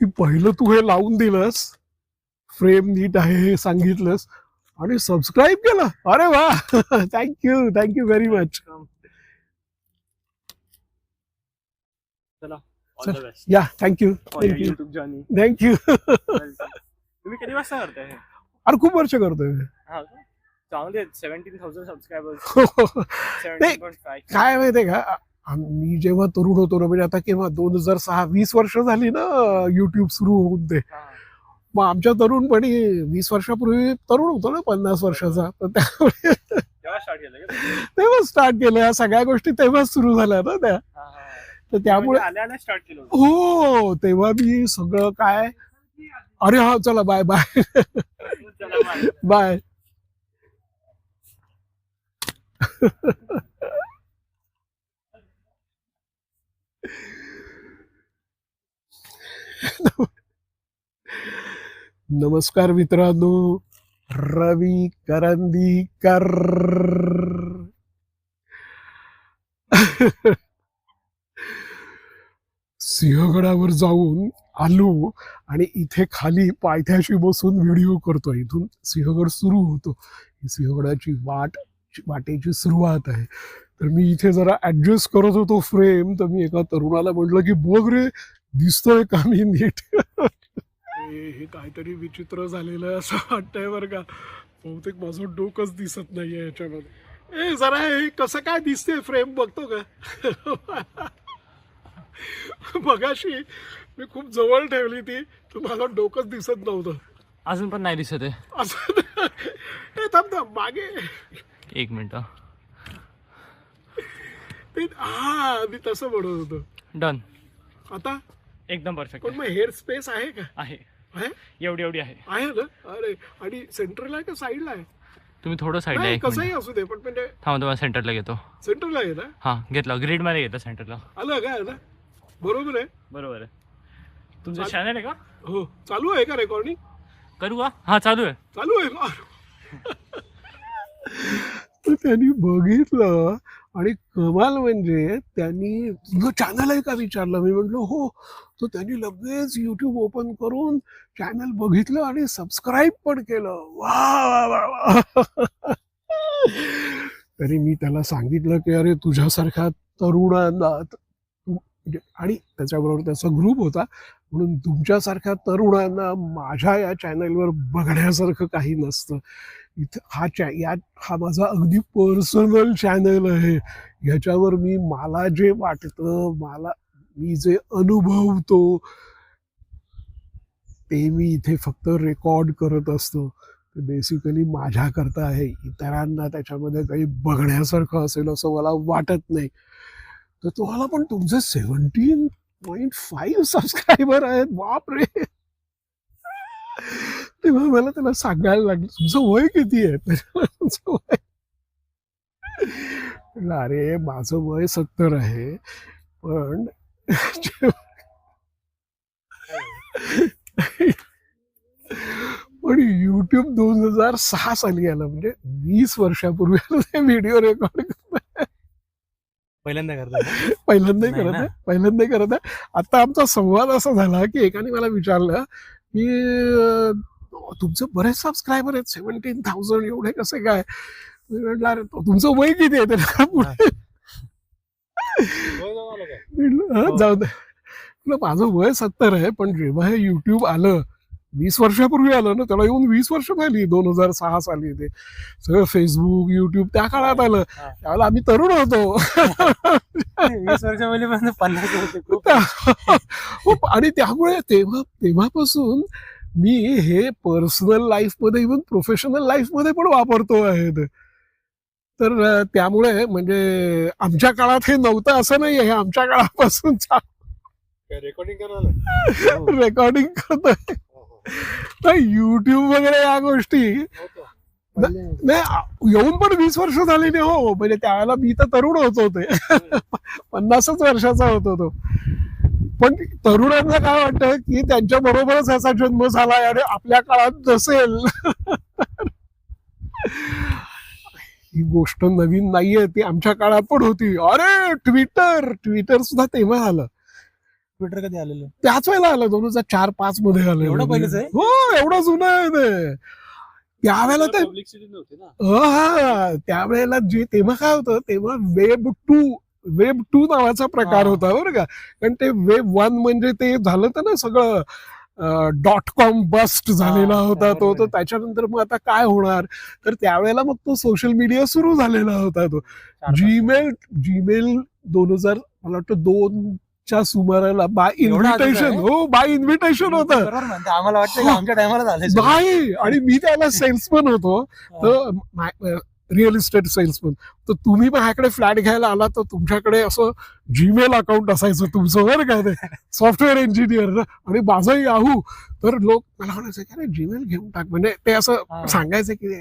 की पहिलं तू हे लावून दिलंस. फ्रेम नीट आहे हे सांगितलंस. आणि सबस्क्राईब केलं. अरे वा. थँक्यू थँक्यू व्हेरी मच चला. या thank you for your thank you thank you तुम्ही किती वाजता करताय हे? अरे खूप वर्ष करतोय हा का? चांगले seventeen thousand subscribers seventeen point five काय माहितीये का? मी जेव्हा तरुण होतो ना म्हणजे आता केव्हा दोन हजार सहा वीस वर्ष झाली ना युट्यूब सुरू होऊन ते. मग आमच्या तरुणपणी वीस वर्षापूर्वी तरुण होतो ना पन्नास वर्षाचा. तर त्यामुळे तेव्हा स्टार्ट केलं सगळ्या गोष्टी तेव्हाच सुरू झाल्या ना त्या. तर त्यामुळे म्हणजे. हो तेव्हा मी सगळं काय अरे हा चला बाय बाय. बाय नमस्कार मित्रांनो रवी करंदीकर सिंहगडावर जाऊन आलो आणि इथे खाली पायथ्याशी बसून व्हिडिओ करतो इथून सिंहगड सुरू होतो. ही सिंहगडाची वाट वाटेची सुरुवात आहे. तर मी इथे जरा ऍडजस्ट करत होतो फ्रेम तर मी एका तरुणाला म्हटलं की बघ रे दिसतोय का मी नीट? हे हे काहीतरी विचित्र झालेलं आहे असं वाटतंय बरं का. बहुतेक माझं डोकंच दिसत नाहीये याच्यामध्ये. ए जरा हे कसं काय दिसते फ्रेम? बघतो का? मगाशी मी खूप जवळ ठेवली ती. तर मला डोकंच दिसत नव्हतं. अजून पण नाही दिसत आहे. असं ए, थांब थांब मागे. एक मिनिट. ते हा मी तसं म्हणत होतो. डन आता? एकदम परफेक्ट पण मग हेअर स्पेस आहे का? आहे. आहे? एवढी एवढी आहे. आहे ना? अरे आणि सेंटरला आहे का साईडला आहे? तुम्ही थोडं साईडला नाही एक कसंही असू दे पण म्हणजे थांबा तुम्हाला सेंटरला घेतो. सेंटरला आहे ना? हा घेतलं ग्रीडमध्ये घेतलं सेंटरला आलं काय ना बरोबर आहे. बरोबर आहे. तुमचं चॅनल आहे का? हो. चालू आहे का रेकॉर्डिंग करू का? हा चालू आहे. चालू आहे का? तर त्यांनी बघितलं आणि कमाल म्हणजे त्यांनी तुझं चॅनल आहे का विचारलं. मी म्हटलं हो. तर त्यांनी लगेच युट्यूब ओपन करून चॅनल बघितलं आणि सबस्क्राईब पण केलं. वा वा वा वा. तरी मी त्याला सांगितलं की अरे तुझ्यासारख्या तरुणांना म्हणजे आणि त्याच्याबरोबर त्याचा ग्रुप होता. म्हणून तुमच्यासारख्या तरुणांना माझ्या या चॅनलवर बघण्यासारखं काही नसतं. इथं हा चॅ या हा माझा अगदी पर्सनल चॅनल आहे. ह्याच्यावर मी मला जे वाटतं मला मी जे अनुभवतो ते मी इथे फक्त रेकॉर्ड करत असतो. ते बेसिकली माझ्याकरता आहे. इतरांना त्याच्यामध्ये काही बघण्यासारखं असेल असं मला वाटत नाही. तर तुम्हाला पण तुमचे सेवन्टीन पॉईंट फाईव्ह सबस्क्रायबर आहेत. बापरे! तेव्हा मला त्याला सांगायला लागलं तुमचं वय किती आहे? तर अरे माझं वय सत्तर आहे पण पण युट्यूब दोन हजार सहा साली आलं म्हणजे वीस वर्षापूर्वी ते व्हिडिओ रेकॉर्ड पहिल्यांदा करतो पहिल्यांदाही नाही करत. आहे पहिल्यांदाही करत आहे. आता आमचा संवाद असा झाला की एकाने मला विचारलं की तुमचे बरेच सबस्क्रायबर आहेत सेव्हन्टीन थाउजंड एवढे कसे काय? म्हटलं, "अरे, तुमचं वय किती आहे? त्याला पुढे? "हं, जाऊ दे. माझं वय सत्तर आहे पण जेव्हा हे युट्यूब आलं वीस वर्षापूर्वी आलं ना त्याला येऊन वीस वर्ष झाली दोन हजार सहा साली ते. सगळं फेसबुक युट्यूब त्या काळात आलं. त्यावेळेला आम्ही तरुण होतो. वीस वर्ष पन्नास हो, आणि त्यामुळे तेव्हा तेव्हापासून मी हे पर्सनल लाईफमध्ये इव्हन प्रोफेशनल लाईफमध्ये पण वापरतो आहे ते. तर त्यामुळे म्हणजे आमच्या काळात हे नव्हतं असं नाही हे आमच्या काळापासून रेकॉर्डिंग रेकॉर्डिंग करतोय. युट्यूब वगैरे या गोष्टी. नाही येऊन पण वीस वर्ष झाली नाही हो. म्हणजे त्यावेळेला मी तर तरुण होतो ते. पन्नासच वर्षाचा होतो तो. पण तरुणांना काय वाटतं की त्यांच्या बरोबरच याचा जन्म झाला आणि आपल्या काळात नसेल ही गोष्ट नवीन नाहीये ती आमच्या काळात पण होती. अरे ट्विटर ट्विटर सुद्धा तेव्हा आलं ट्विटर कधी आलेलं? त्याच वेळेला आलं दोन हजार चार पाच मध्ये आलं. एवढं पहिलेच आहे? हो एवढं जुनं आहे ते. त्यावेळेला ते पब्लिसिटी नव्हती ना? अ, हा. त्यावेळेला जे तेव्हा काय होतं? तेव्हा वेब टू वेब टू नावाचा प्रकार हा. होता बरं का. कारण ते वेब वन म्हणजे ते झालं तर ना सगळं डॉट कॉम बस्ट झालेला हा, होता तो तर. त्याच्यानंतर मग आता काय होणार? तर त्यावेळेला मग तो सोशल मीडिया सुरू झालेला होता तो. जीमेल जीमेल दोन हजार मला वाटतं दोनच्या सुमाराला बाय इन्व्हिटेशन? हो बाय इन्व्हिटेशन होतं. आम्हाला वाटतं आमच्या टायमाला झालं नाही आणि मी त्याला सेल्समन होतो. तर रिअल इस्टेट सेल्समन तर तुम्ही माझ्याकडे फ्लॅट घ्यायला आला तर तुमच्याकडे असं जीमेल अकाउंट असायचं तुमचं बरं का ते? सॉफ्टवेअर इंजिनियर आणि माझं याहू तर लोक मला म्हणायचं की अरे जीमेल घेऊन टाक. म्हणजे ते असं हा. सांगायचं की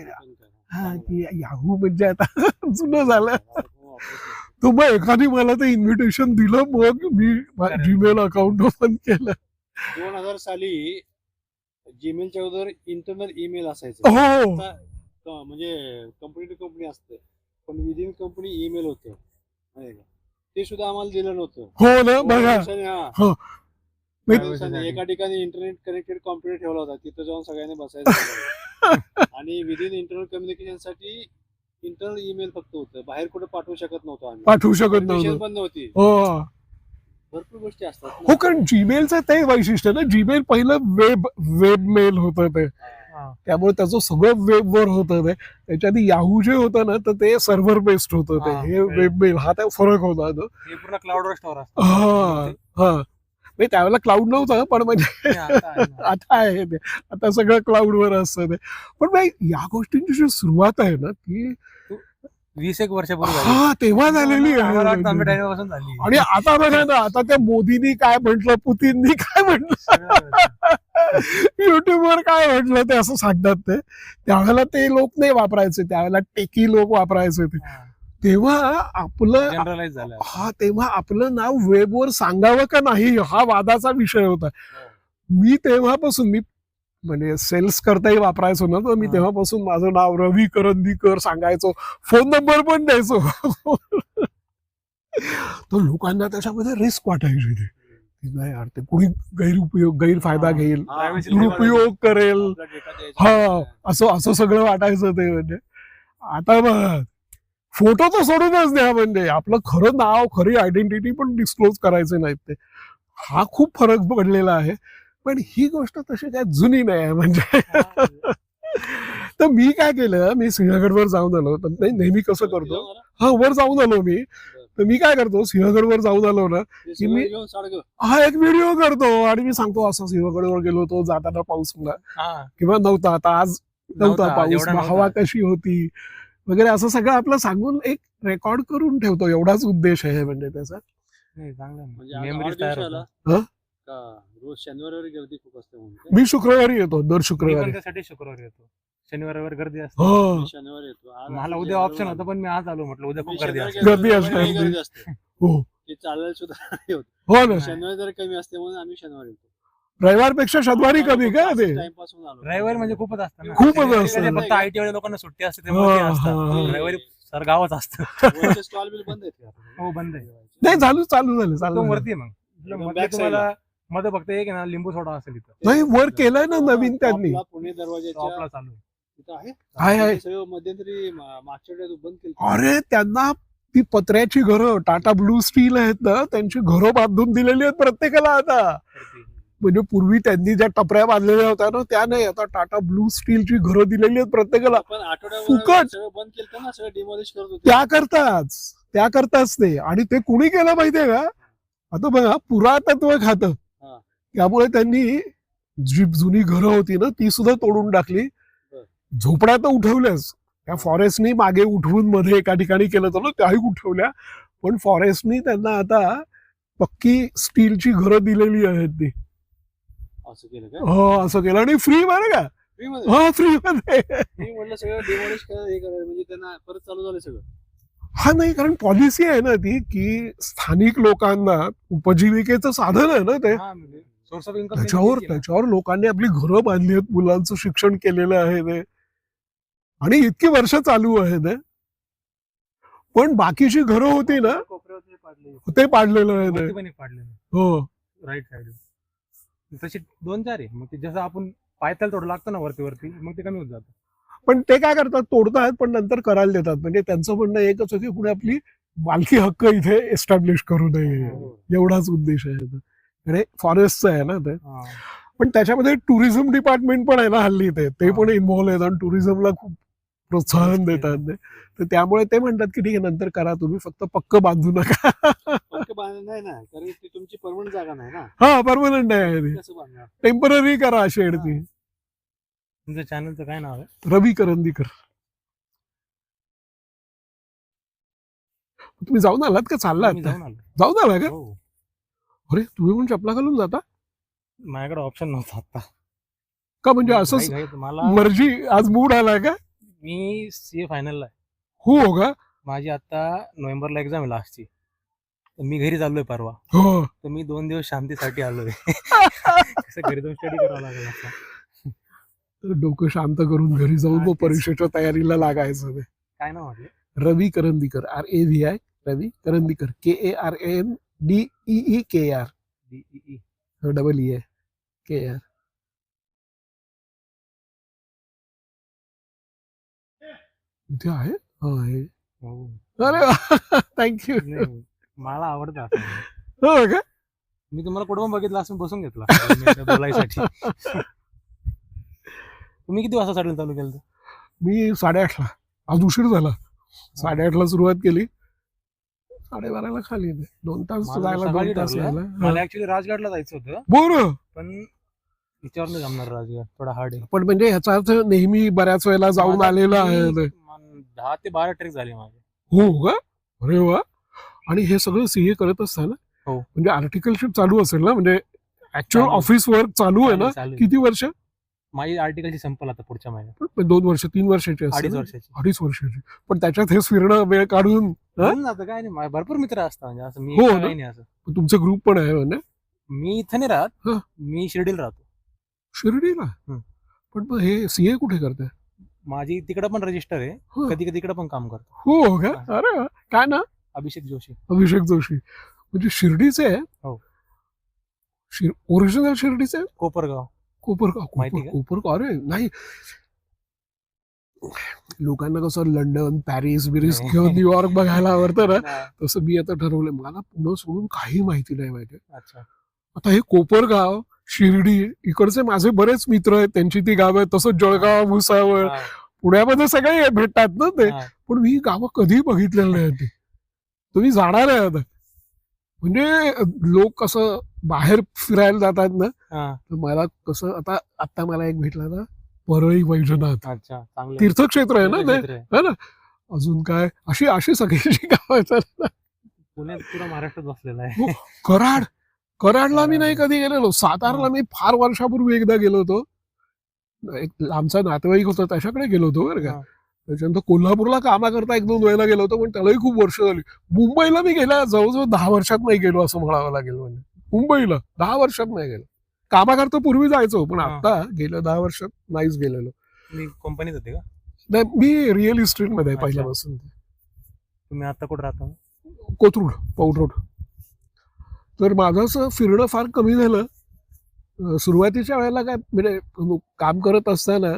हा की याहू म्हणजे आता जुनं झालं. तर मग एखादी मला ते इन्व्हिटेशन दिलं मग मी. जीमेल अकाउंट ओपन केलं. दोन हजार साली जीमेलच्या अगोदर इंटरनल ईमेल असायचं. हो. म्हणजे कंपनी टू कंपनी असते. पण विदिन कंपनी ईमेल होतं? ते सुद्धा आम्हाला दिलं नव्हतं. हो ना बघा. हा. एका ठिकाणी इंटरनेट कनेक्टेड कॉम्प्युटर ठेवला होता. तिथं जाऊन सगळ्यांनी बसायचं. आणि विदिन इंटरनल कम्युनिकेशनसाठी इंटरनल ईमेल फक्त होतं. बाहेर कुठे पाठवू शकत नव्हतो आम्ही. पाठवू शकत Permission नव्हतं. पण नव्हती हो. भरपूर गोष्टी असतात हो. कारण जीमेलचं ते वैशिष्ट्य ना जीमेल पहिलं वेब वेब मेल होतं ते. हा. त्यामुळे त्याचं सगळं वेबवर होतं ते. त्याच्या आधी याहू जे होतं ना तर ते सर्व्हर बेस्ड होतं ते. हा, हे. वेब मेल हा त्या फरक होता तो. हे पूर्ण क्लाउडवर स्टोअर हा. हा. नाही त्यावेळेला क्लाउड नव्हतं पण म्हणजे आता आहे ते. आता सगळं क्लाउडवर असतं ते. पण या गोष्टींची जी सुरुवात आहे ना ती वीस एक वर्षापूर्वी. हा तेव्हा झालेली आणि आता बघा ना आता त्या मोदींनी काय म्हटलं पुतीननी काय म्हटलं? युट्यूबवर काय म्हटलं ते असं सांगतात ते. त्यावेळेला ते लोक नाही वापरायचे त्यावेळेला टेकी लोक वापरायचे ते. तेव्हा आपलं जनरलाइज झालं हा तेव्हा आपलं नाव वेबवर सांगावं का नाही हा वादाचा विषय होता. मी तेव्हापासून मी म्हणजे सेल्स करताही वापरायचो ना तर मी हा. तेव्हापासून माझं नाव रवी करंदीकर सांगायचो फोन नंबर पण द्यायचो. तर लोकांना त्याच्यामध्ये रिस्क वाटायची ती. की नाही यार ते कुणी गैरउपयोग गैरफायदा हा. घेईल Privacy दुरुपयोग करेल. आपला data द्यायचा. हा. असं असं सगळं वाटायचं ते म्हणजे. आता बघ फोटो तर सोडूनच द्या म्हणजे. आपलं खरं नाव खरी आयडेंटिटी पण डिस्क्लोज करायचे नाहीत ते. हा खूप फरक पडलेला आहे. पण ही गोष्ट तशी काय जुनी नाही आहे म्हणजे. तर मी काय केलं मी सिंहगडवर जाऊन आलो. तर नाही, नेहमी कसं करतो? हा वर जाऊन आलो मी. तर मी काय करतो सिंहगडवर जाऊन आलो ना की मी-. हा एक व्हिडिओ करतो आणि मी सांगतो असं सिंहगडवर गेलो होतो जाताना पाऊस हा. किंवा नव्हता आता आज नव्हता पाऊस हवा. कशी होती? वगैरे असं सगळं आपलं सांगून एक रेकॉर्ड करून ठेवतो एवढाच उद्देश आहे म्हणजे त्याचा. म्हणजे. हा? रोज शनिवारी गर्दी खूप असते? मी शुक्रवारी येतो दर शुक्रवारी शुक्रवारी येतो शनिवारवर गर्दी असते हो शनिवारी येतो मला उद्या शनिवारी ऑप्शन होतं. पण मी आज आलो म्हटलं उद्या खूप गर्दी शनिवारी असते गर्दी शनिवारी असते. गर्दी असते हो ते चालायला सुद्धा हो ना. शनिवारी जर कमी असते म्हणून आम्ही शनिवारी येतो रविवारपेक्षा शनिवारी कमी का ते रविवारी म्हणजे खूपच असतं ना खूपच असतं. फक्त आयटी वाले लोकांना सुट्टी असते त्यामुळे ते असतात. रविवारी सर गावच असतं स्टॉल बिल बंद आहेत का? हो बंद आहे नाही चालू चालू झालं चालू झालं. वरती आहे मग एकदम मध्ये back तुम्हाला मध्ये फक्त एक आहे ना लिंबू सोडा असेल इथं नाही वर केलंय ना नवीन त्यांनी टॉपला पुणे दरवाजाच्या टॉपला चालू आहे. तिथं आहे आहे, आहे. ते सगळं मध्यंतरी मा- मागच्या वेळेस बंद केलं अरे त्यांना ती पत्र्याची घरं टाटा ब्लू स्टील आहेत ना त्यांची घरं बांधून दिलेली आहेत प्रत्येकाला आता वरती. म्हणजे पूर्वी त्यांनी ज्या टपऱ्या बांधलेल्या होत्या ना त्या नाही. आता टाटा ब्लू स्टीलची घरं दिलेली आहेत प्रत्येकाला. फुकट. त्या करताच त्या करताच ते. आणि ते कुणी केलं माहितीये का? आता बघा पुरातत्व खातं. हा. त्यामुळे त्यांनी जी जुनी घरं होती ना ती सुद्धा तोडून टाकली. झोपड्या तर उठवल्याच. त्या फॉरेस्टनी मागे उठवून मध्ये एका ठिकाणी केलं होतं ना त्याही उठवल्या. पण फॉरेस्टनी त्यांना आता पक्की स्टीलची घरं दिलेली आहेत ती. असं केलं हो असं केलं. आणि फ्री बरं का? फ्री मध्ये? हो फ्री मध्ये. मी म्हटलं सगळं डिमॉलिश करा हे करायचं म्हणजे त्यांना परत चालू झालं सगळं. हा नाही कारण पॉलिसी आहे ना ती की स्थानिक लोकांना उपजीविकेचं साधन आहे ना ते. हा, म्हणजे त्याच्यावर त्याच्यावर लोकांनी आपली घरं बांधली आहेत मुलांचं शिक्षण केलेलं आहे ते. आणि इतकी वर्ष चालू आहे ते. पण बाकीची घरं होती ना कोपऱ्यावर ते पाडले ते पाडलेलं आहे. ते. हो. राईट साईड तशी दोन चार आहे. मग ते जसं आपण पायथ्याला थोडं लागतं ना वरती वरती मग ते कमी होत जातं. पण ते काय करतात तोडतात पण नंतर करायला देतात. म्हणजे त्यांचं म्हणणं एकच होतं की पुढे आपली मालकी हक्क इथे एस्टॅब्लिश करू नये. एवढाच उद्देश आहे आणि फॉरेस्टचं आहे ना ते. हा. पण त्याच्यामध्ये टुरिझम डिपार्टमेंट पण आहे ना हल्ली ते ते पण इन्व्हॉल्व आहेत आणि टुरिझमला खूप प्रोत्साहन देतात ते. तर त्यामुळे ते म्हणतात की ठीक आहे नंतर करा तुम्ही फक्त पक्क बांधू नका. पक्क बांध नाही ना कारण ती तुमची परमनंट जागा नाही ना. हा परमनंट आहे ती. कसं बांधणार? टेंपररी करा शेड ती. तुमच्या चॅनलचं काय नाव आहे? रवी करंदीकर. तुम्ही जाऊन आलात का? चाललात मी जाऊन आलो. जाऊन आला का? हो अरे तुम्ही पण चपला घालून जाता? माझ्याकडे ऑप्शन नव्हता आता. का म्हणजे असंच घाई-घाईत मला मर्जी आज मूड आलाय का? मी सीए फायनलला आहे. हो का? माझी आता नोव्हेंबरला एक्झाम आहे लास्टची मी घरी चाललोय परवा. हो. तर मी दोन दिवस शांतीसाठी आलोय. कसं घरी जाऊन स्टडी करावं लागेल आता. तर डोकं शांत करून घरी जाऊन तेच. परीक्षेच्या तयारीला लागायचं ते काय नाव म्हटलं? Ravi Karandikar R A V I Ravi Karandikar K A R N D E K R DEE. Double E आहे के आर इथे आहे? हा आहे. हो. अरे थँक्यू नाही, मला आवडतं असं. हो का? मी तुम्हाला कुठं बघितलं असं बसून घेतला. बोलायसाठी. तुम्ही किती वाजता साडून चालू केलं मी साडेआठला. आज उशीर झाला. साडेआठला सुरुवात केली. साडेबाराला खाली येते. दोन तास माझं जायला सकाळी दोन तास ठरलं. यायला. मला ऍक्च्युली राजगडला जायचं होतं. बरं. पण विचार नाही जमणार राजगड. थोडा हार्ड आहे. पण म्हणजे ह्याचा अर्थ नेहमी बऱ्याच वेळेला जाऊन माझा आलेला आहे. मी- ते. मन- दहा ते बारा ट्रेक झाले माझे. हो का? अरे वा. आणि हे सगळं सीए करत असताना हो. म्हणजे आर्टिकलशिप चालू असेल ना म्हणजे ऍक्च्युअल चालू. ऑफिस वर्क चालू आहे ना. किती वर्ष माझी आर्टिकलची संपल आता पुढच्या महिन्यात पण दोन वर्ष तीन वर्षाची अडीच ना? वर्षाची अडीच वर्षाची पण त्याच्यात हे फिरणं वेळ काढून हा? काय नाही माझे भरपूर मित्र असतात म्हणजे असं मी हो एकटा ना? काही नाही असं तुमचे ग्रुप पण आहे म्हणजे मी इथं नाही राहत हा. मी शिर्डीला राहतो शिर्डीला हं. पण मग हे सीए कुठे करते माझी तिकडे पण रजिस्टर आहे हो. कधी कधी तिकडे पण काम करतो हो का अरे वा. काय ना अभिषेक जोशी. अभिषेक जोशी. म्हणजे शिर्डीचे आहे हो. ओरिजिनल शिर्डीचे? कोपरगाव. कोपरगाव माहिती कोपर- का? कोपरगाव. अरे नाही. लोकांना कसं लंडन पॅरिस बिरिस. किंवा न्यूयॉर्क बघायला आवडतं ना हा, तसं मी आता ठरवलंय. मला पुणे सोडून काही माहिती नाही माहिती. अच्छा. आता हे कोपरगाव शिर्डी इकडचे माझे बरेच मित्र आहेत. त्यांची ती गावं आहेत. तसंच जळगाव भुसावळ. हा, पुण्यामध्ये सगळे भेटतात ना ते. हा. पण मी गावं कधी बघितलेली नाही तुम्ही जाणार आहे आता. म्हणजे लोक कसं बाहेर फिरायला जातात ना हा, तर मला कसं आता आता मला एक भेटला ना परळी वैजनाथ. अच्छा चांगलं. तीर्थक्षेत्र आहे ना ते? आहे. है ना? अजून काय? अशी अशी सगळी गाव आहेत ना. पुण्यात पुरा महाराष्ट्रात बसलेला आहे. कराड. कराडला मी नाही कधी गेलेलो. सातारला मी फार वर्षापूर्वी एकदा गेलो होतो. एक आमचा नातेवाईक होता त्याच्याकडे गेलो होतो बरं का. हा. त्याच्यानंतर कोल्हापूरला कामाकरता एक दोन वेळेला गेलो होतो पण त्यालाही खूप वर्ष झाली. मुंबईला मी गेल्या जवळजवळ दहा वर्षात नाही गेलो असं म्हणावं लागेल म्हणजे. मुंबईला दहा वर्षात नाही गेलो. कामाकरता पूर्वी जायचो पण. आता गेल्या दहा वर्षात नाहीच गेलेलो. मी कंपनीत होते का? नाही मी रिअल इस्टेटमध्ये आहे अच्छा. पहिल्यापासून. तुम्ही आता कुठे राहता? कोथरूड पौड रोड. तर माझं असं फिरणं फार कमी झालं. सुरुवातीच्या वेळेला काय म्हणजे काम करत असताना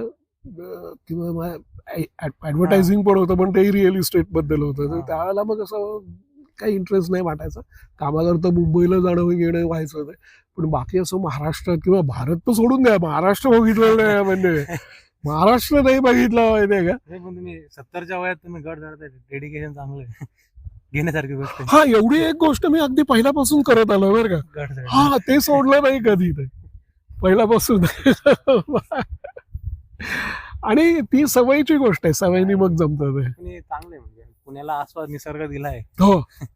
किंवा ऍडव्हर्टायझिंग पण होतं पण तेही रिअल इस्टेटबद्दल होतं. तर. त्यावेळेला मग असं काही इंटरेस्ट नाही वाटायचा. कामाकरता मुंबईला जाणं येणं व्हायचं होतं पण बाकी असं महाराष्ट्रात किंवा भारत तर सोडून द्या. महाराष्ट्र बघितलं नाही म्हणजे. महाराष्ट्र नाही बघितलं माहितीये का? पण तुम्ही सत्तरच्या वयात तुम्ही गड चढताय डेडिकेशन चांगलं आहे. घेण्यासारखी गोष्ट. हा एवढी एक गोष्ट मी अगदी पहिल्यापासून करत आलो बरं का. हा ते सोडलं नाही कधी ते. पहिल्यापासून. आणि ती सवयीची गोष्ट आहे सवयीने मग जमतं ते. आणि चांगलं म्हणजे पुण्याला आसपास निसर्ग दिलाय. हो.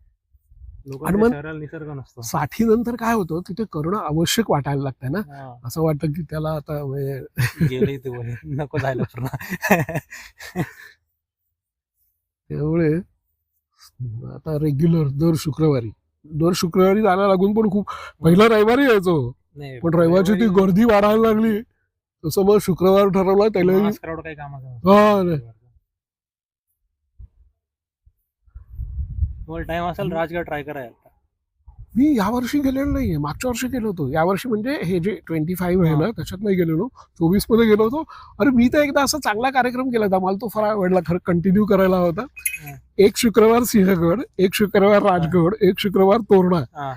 आणि मग- शहराला निसर्ग नसतो. साठी नंतर काय होतं तिथे करणं आवश्यक वाटायला लागतं ना. हा, असं वाटतं की त्याला आता म्हणजे गेले ते वय. नको जायला पूर्ण त्यामुळे आता रेग्युलर दर शुक्रवारी. दर शुक्रवारी जायला लागून पण खूप पहिला रविवारी यायचो. नाही पण रविवारची ती गर्दी वाढायला लागली. तसं मग शुक्रवार ठरवला त्याला काही कामाचं. हा नाही. तुम्हाला टाइम असेल राजगड ट्राय करा आता. मी यावर्षी गेलेलो नाहीये मागच्या वर्षी गेलो होतो. यावर्षी म्हणजे हे जे ट्वेंटी फाईव्ह आहे ना त्याच्यात नाही गेलेलो. चोवीसमध्ये गेलो होतो. अरे मी तर एकदा असा चांगला कार्यक्रम केला होता. मला तो फार आवडला खरं कंटिन्यू करायला होता. एक शुक्रवार सिंहगड एक शुक्रवार राजगड एक शुक्रवार तोरणा. हा.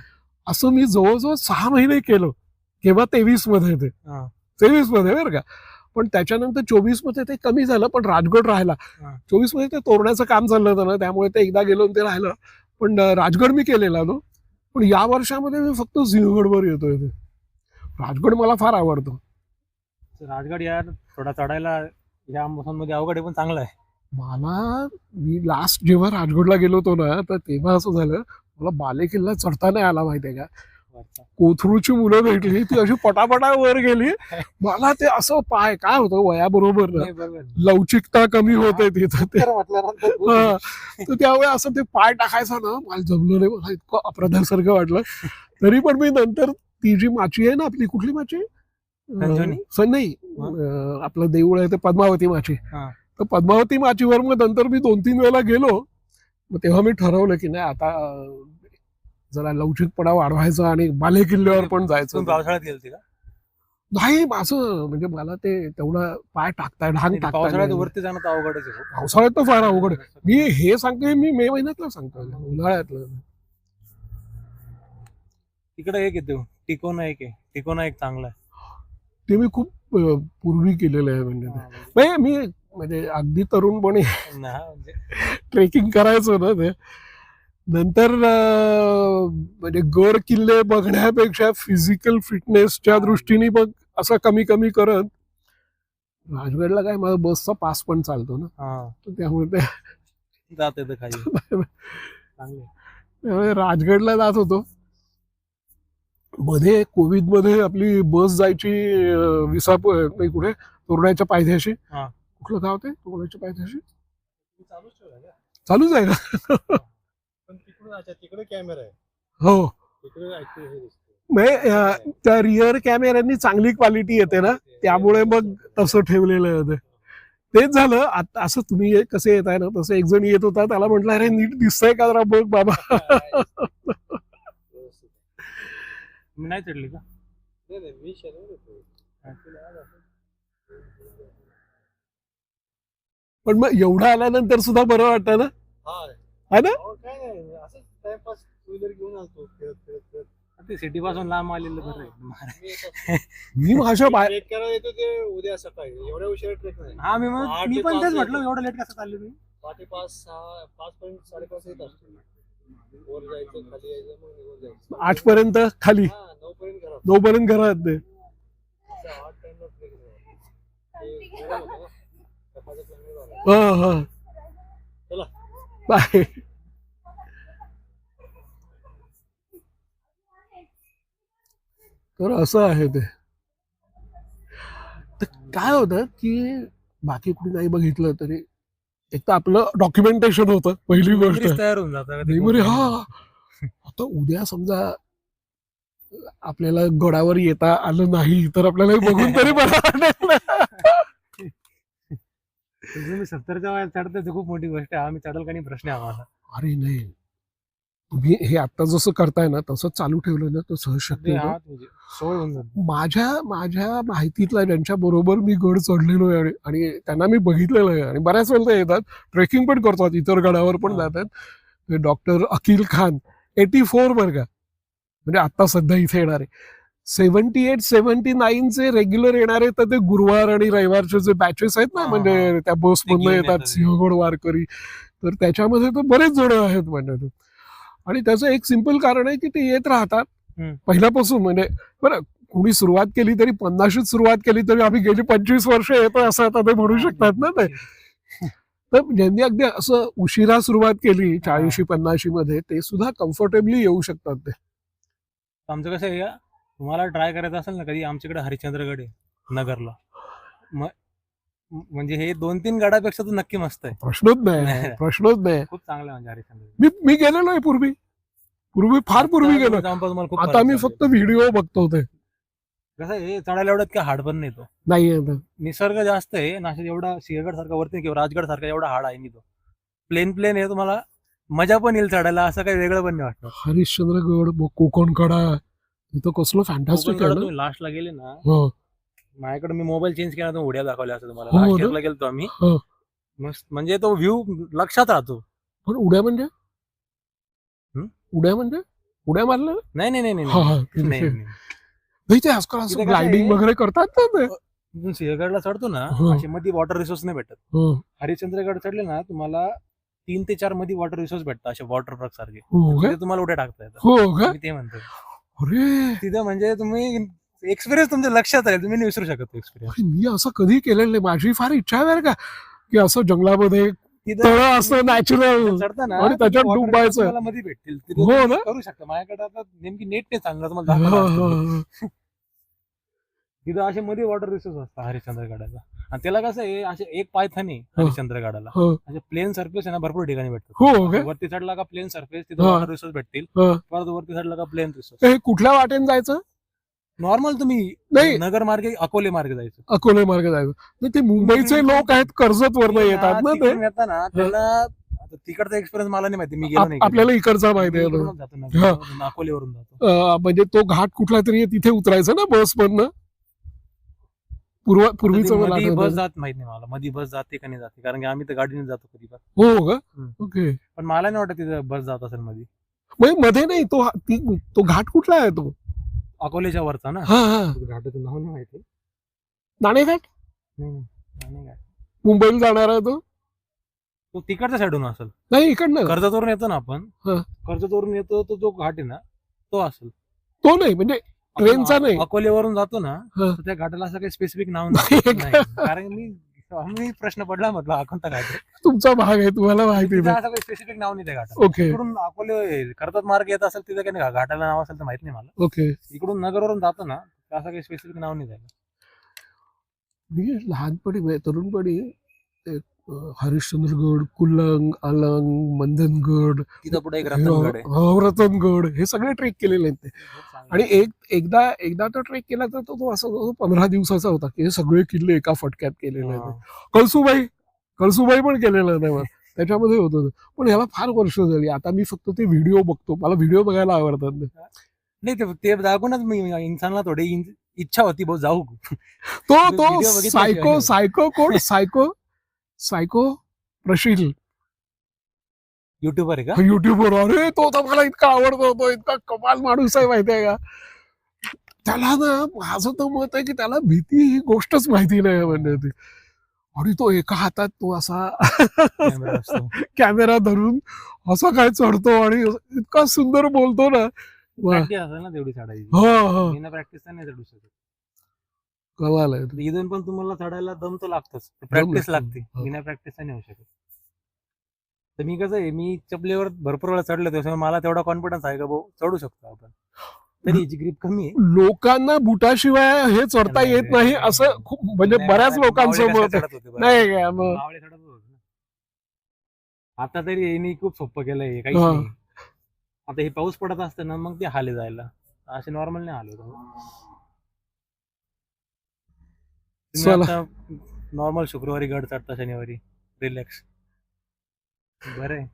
असं मी जवळजवळ सहा महिने केलं. केव्हा तेवीसमध्ये ते. हा. तेवीसमध्ये बरं का? पण त्याच्यानंतर चोवीसमध्ये ते कमी झालं पण राजगड राहिला. हा. चोवीसमध्ये ते तोरण्याचं काम चाललं होतं ना त्यामुळे ते एकदा गेलो ते राहिलं. पण राजगड मी केलेला तो. पण या वर्षामध्ये मी फक्त सिंहगडवर येतोय ते. राजगड मला फार आवडतो. राजगड यार थोडा चढायला या मोसममध्ये अवघड आहे पण चांगला आहे. मला मी लास्ट जेव्हा राजगडला गेलो होतो ना तर तेव्हा असं झालं मला बालेकिल्ला चढता नाही आला माहितीये का? वरचा. कोथरूडची मुलं भेटली ती अशी पटापटा वर गेली. मला ते असं पाय काय होतं वयाबरोबर. लवचिकता कमी होते तिथं ते. तर हा. त्यामुळे असं ते पाय टाकायचं ना मला जमलं नाही मला इतकं अप्रधासारखं वाटलं. तरी पण मी नंतर ती जी माची आहे ना आपली कुठली माची? नाही आपलं देऊळ आहे ते पद्मावती माची. हा. तर पद्मावती माचीवर मग नंतर मी दोन तीन वेळेला गेलो. मग तेव्हा मी ठरवलं की नाही आता जरा लवचिकपणा वाढवायचा आणि बाले किल्ल्यावर पण जायचं. पावसाळ्यात गेलते का? नाही असं म्हणजे मला ते तेवढं पाय टाकताय ढांग पावसाळ्यात. वरती जाणं अवघडच खूप. पावसाळ्यात तर फार अवघड. मी हे सांगतोय मी मे महिन्यातलं सांगतोय. उन्हाळ्यातलं. तिकडे एक येतो टिकोना एक आहे. टिकोना एक चांगला आहे. ते मी खूप पूर्वी केलेलं आहे म्हणजे. हा, मी म्हणजे अगदी तरुणपणी ना, म्हणजे ट्रेकिंग करायचो ना ते. नंतर म्हणजे गड किल्ले बघण्यापेक्षा फिजिकल फिटनेसच्या दृष्टीने बघ असं कमी कमी करत. राजगडला काय माझा बसचा पास पण चालतो ना. त्यामुळे जात त्यामुळे राजगडला जात होतो. मध्ये कोविडमध्ये आपली बस जायची अं, विसाप नाही कुठे तोरण्याच्या पायथ्याशी. कुठलं गाव ते? तोरण्याच्या पायथ्याशी? चालूच आहे का? अच्छा तिकडे कॅमेरा आहे. हो. तिकडे ऍक्टिव्ह हे दिसतं. म्हणजे अं, त्या रिअर कॅमेऱ्यांनी चांगली क्वालिटी येते ना त्यामुळे मग तसं ठेवलेलं आहे ते. तेच झालं आता असं तुम्ही कसे येत आहे ना तसं एक जण येत होता त्याला म्हटलं अरे नीट दिसतंय का जरा बघ बाबा. व्यवस्थित. मी नाही चढली का? नाही नाही मी शनिवार येतो पण मग एवढं आल्यानंतर सुद्धा बरं वाटतं ना? हा है ना? हो, काय नाही असंच टाइमपास टू व्हीलर घेऊन आलतो खेळत खेळत खेळत ते सिटी पासून लांब आलेलं बरं आहे मी येत असतो. मी ट्रेक करायला येतो ते उद्या सकाळी एवढ्या उशिरा ट्रेक नाही हा मी मी ते पण तेच. म्हटलं एवढं लेट कसं चालले तुम्ही पहाटे पाच सहा पाच पर्यंत साडेपाच येत असतो वर जायचं खाली यायचं मग निघून जायचं आठ पर्यंत खाली हा नऊ पर्यंत घरात नऊ पर्यंत घरात ते आठ टाइमला ट्रेक नाही ते गरम होतं ना. कपाचं climate झालं. हा हा. बाय. तर असं आहे ते. तर काय होतं की बाकी कुणी नाही बघितलं तरी एक तर आपलं डॉक्युमेंटेशन होतं पहिली गोष्ट. तयार होऊन मेमरी हा. आता उद्या समजा आपल्याला गडावर येता आलं नाही तर आपल्याला बघून तरी बरं वाटेल. तुम्ही सत्तरच्या वयात चढताय ते खूप मोठी गोष्ट आहे. आम्ही चढल का नाही प्रश्न आहे आम्हाला. अरे नाही. तुम्ही हे आता जसं करताय ना तसं चालू ठेवलं ना तर सहज शक्य ते होतं. आत म्हणजे होऊन जाते. माझ्या माझ्या माहितीतल्या ज्यांच्या बरोबर मी गड चढलेलो आहे आणि- त्यांना मी बघितलेलं आहे. आणि बऱ्याच वेळेला ते येतात ट्रेकिंग पण करतात इतर गडावर पण हा. जातात. ते doctor Akil Khan eighty four बरं का. म्हणजे आता सध्या इथे येणार आहे. सेव्हन्टी एट सेव्हन्टी नाईनचे रेग्युलर येणारे तर ते गुरुवार आणि रविवारचे जे बॅचेस आहेत ना म्हणजे त्या बसमधनं घेऊन येतात. सिंहगड वारकरी तर त्याच्यामध्ये तर बरेच जण आहेत म्हणजे. आणि त्याचं एक सिंपल कारण आहे की ते येत राहतात. पहिल्यापासून म्हणजे बरं कुणी सुरुवात केली तरी पन्नाशीत सुरुवात केली तरी आम्ही गेली पंचवीस वर्ष येतो असं आता ते म्हणू शकतात ना ते तर ज्यांनी अगदी असं उशिरा सुरुवात केली चाळीशी पन्नाशी मध्ये ते सुद्धा कम्फर्टेबली येऊ शकतात ते आमचं कसं आहे तुम्हाला ट्राय करायचं असेल ना कधी आमच्याकडे हरिश्चंद्रगड आहे नगरला. म- म्हणजे हे दोन तीन गडापेक्षा तर नक्की मस्त आहे. प्रश्नच नाही. प्रश्नच नाही. खूप चांगलं आहे म्हणजे हरिश्चंद्र मी मी गेलेलो आहे पूर्वी. पूर्वी फार पूर्वी गेलो. आता मी फक्त व्हिडिओ बघतो ते. कसं आहे हे चढायला एवढ्यात काय हाड पण नाही तो. नाही. निसर्ग जास्त आहे नाशिक एवढा सिंहगड सारखा वरती किंवा राजगड सारखा एवढा हाड आहे नाही तो. प्लेन प्लेन आहे तुम्हाला मजा पण येईल चढायला असं काही वेगळं पण नाही वाटणार हरिश्चंद्रगड मग कोकणकडा तिथं कसलं फॅन्टास्टिक आहे ना लास्टला गेले ना हो. माझ्याकडे मी मोबाईल चेंज केला तर उड्या दाखवल्या असं तुम्हाला. हो ना? इयरला गेलतो आम्ही. हो. मस्त म्हणजे तो व्ह्यू लक्षात राहतो. पण उड्या म्हणजे? हं? उड्या म्हणजे? उड्या मारल्या? नाही नाही नाही नाही, हा, नाही. हा. नाही, नाही. नाही ते आजकाल असं तिथे कसं ग्लायडिंग आहे? वगैरे करतात ना ते. तिथून सिंहगडला चढतो ना हो. असे मध्ये वॉटर रिसोर्स नाही भेटत. हो. हरिश्चंद्रगड चढले ना तुम्हाला तीन ते चारमध्ये वॉटर रिसोर्स भेटतात असे वॉटर पार्क सारखे. हो का? तिथे तुम्हाला उड्या टाकता येतात. हो का? मी ते म्हणतो तिथे म्हणजे तुम्ही एक्सपिरियन्स तुमच्या लक्षात राहील तुम्ही विसरू शकत एक्सपिरियन्स मी असं कधी केलेलं नाही. माझी फार इच्छा आहे बरं का की असं जंगलामध्ये तिथं तळ असं नॅचरल आणि त्याच्यात डुंबायचं. मध्ये भेटतील. हो ना? करू शकता. माझ्याकडे आता नेमकी नेट नाही चांगला तुम्हाला. तिथं असे मध्ये वॉटर रिसोर्स असतात हरिश्चंद्रगडाला आणि त्याला कसं आहे असे एक पायथाने हो. हरिश्चंद्रगडाला हो. असे प्लेन सरफेस आहे ना भरपूर ठिकाणी हो भेटतात का वरती चढला का प्लेन सरफेस तिथे हा. रिसोर्स भेटतील. हा. परत वरती चढला का प्लेन रिसोर्स हे कुठल्या वाटेन जायचं? नॉर्मल तुम्ही नाही. नगर मार्गे अकोले मार्गे जायचं. अकोले मार्ग जायचं. नाही ते मुंबईचे लोक आहेत कर्जत वरनं येतात ना ते. तिकडून येताना त्याला आता तिकडचा एक्सपिरियन्स मला नाही माहिती मी गेलो आप- नाही आपल्याला इकडचा माहिती आहे जातो हा. अकोलेवरून जातो. अं, म्हणजे तो घाट कुठला तरी आहे, तिथे उतरायचं ना बस मधनं पूर्व पूर्वीचं मला. बस जात माहीत नाही मला. मध्ये बस जाते का नाही जाते? कारण की आम्ही तर गाडीने जातो कधी पण. हो का? हम्म. ओके. पण मला नाही वाटत तिथे बस जात असेल मध्ये म्हणजे मध्ये नाही तो ती- तो घाट कुठला आहे तो? अकोलेच्या वरचा ना? हा हा. घाटाचं नाव नाही माहिती. नाणेघाट? नाही नाही. मुंबईला जाणार आहे तो? तो तिकडच्या साईडून असेल. नाही इकडनं. कर्जतवरून येतो ना आपण. हा. कर्जतवरून येतो तो जो घाट आहे ना तो असेल. तो नाही म्हणजे ट्रेनचा नाही. अकोलेवरून जातो ना हा. तर त्या घाटाला असं काही स्पेसिफिक नाव नाही. कारण मी मी प्रश्न पडला म्हटलं हा कोणता घाट आहे? तुमचा भाग आहे तुम्हाला माहिती तिथं नाही असं काही स्पेसिफिक नाव नाही त्या घाटाला. ओके इकडून अकोले कर्जत मार्ग येत असेल तिथे काही नाही घाटाला नाव असेल तर माहीत नाही मला. ओके इकडून नगरवरून जातो ना तर असं काही स्पेसिफिक नाव नाही त्याला. मी लहानपणी म्हणजे तरुणपणी अं, हरिश्चंद्रगड कुलंग अलंग मंदनगड तिथं पुढे एक रतनगड आहे. हो, रतनगड हे सगळे ट्रेक केलेले आहेत ते. आणि. एक एकदा एकदा तो ट्रेक केला तर तो तो असं तो पंधरा दिवसाचा होता की सगळे किल्ले एका फटक्यात केलेले. कळसुबाई कळसुबाई पण केलेलं नाही त्याच्यामध्ये होतं. पण याला फार वर्ष झाली आता मी फक्त ते व्हिडिओ बघतो मला व्हिडिओ बघायला आवडतात नाही ते- दाखवूनच मी इन्सानला थोडी इच्छा होती भाऊ जाऊ तो तो सायको. सायको कोण सायको सायको प्रशील युट्यूबर आहे का? युट्यूबवर अरे तो तर मला इतका आवडतो तो इतका कमाल माणूस आहे माहिती आहे का? त्याला ना माझं तर मत आहे की त्याला भीती ही गोष्टच माहिती नाही म्हणजे ती. आणि तो एका हातात तो असा. कॅमेरा धरून असा काय चढतो आणि इतका सुंदर बोलतो ना. तेवढी चढायची. प्रॅक्टिस नाही चढू शकत. कमाल आहे. तर इथून पण तुम्हाला चढायला दम तो लागतोच. प्रॅक्टिस लागतो. बिना प्रॅक्टिस नाही होऊ शकत. तर मी कसं आहे मी चपलीवर भरपूर वेळा चढलो त्याच्यामुळे मला तेवढा कॉन्फिडन्स आहे का भाऊ? चढू शकतो आपण. तरी हिची ग्रीप कमी आहे. लोकांना बुटाशिवाय हे चढता येत नाही असं खूप म्हणजे नाही, बऱ्याच मावळे लोकांचं कसे मत आहे चढत होते बरं. नाही का मग मावळे चढत होते ना. आता तरी यांनी खूप सोपं केलंय काहीच हा. नाही. आता हे पाऊस पडत असतं ना मग ते हाले जायला. असे नॉर्मल नाही हाले चला. नॉर्मल शुक्रवारी गड चढता शनिवारी. रिलॅक्स बरं आहे.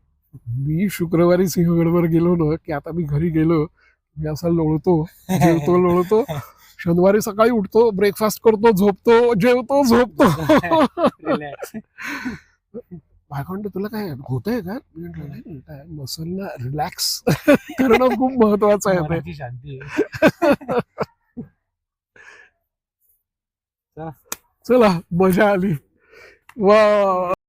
मी शुक्रवारी सिंहगडवर गेलो ना की आता मी घरी गेलो मी असा लोळतो जेवतो लोळतो. शनिवारी सकाळी उठतो ब्रेकफास्ट करतो झोपतो जेवतो झोपतो. रिलॅक्स भायखंड तुला काय होतंय का? मी म्हटलं, "नाही, नाही, काय मसलला रिलॅक्स करणं खूप महत्वाचं आहे शांती. आहे चला मजा आली. वा.